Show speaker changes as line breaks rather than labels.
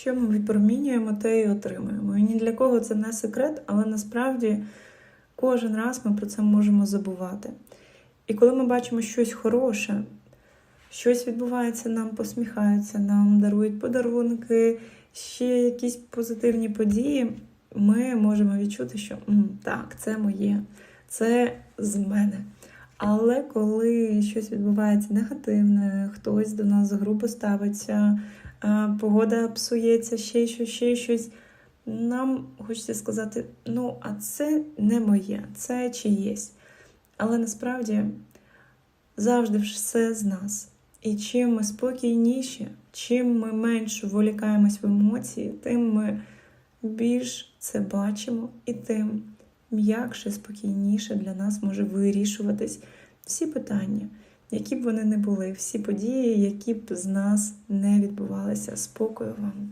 Що ми відпромінюємо, те і отримуємо. І ні для кого це не секрет, але насправді кожен раз ми про це можемо забувати. І коли ми бачимо щось хороше, щось відбувається, нам посміхаються, нам дарують подарунки, ще якісь позитивні події, ми можемо відчути, що так, це моє, це з мене. Але коли щось відбувається негативне, хтось до нас грубо ставиться, погода псується, ще щось, ще щось. Нам хочеться сказати: ну, а це не моє, це чиєсь. Але насправді завжди все з нас. І чим ми спокійніші, чим ми менше волікаємось в емоції, тим ми більш це бачимо, і тим м'якше, спокійніше для нас може вирішуватись всі питання, які б вони не були, всі події, які б з нас не відбувалися. Спокою вам!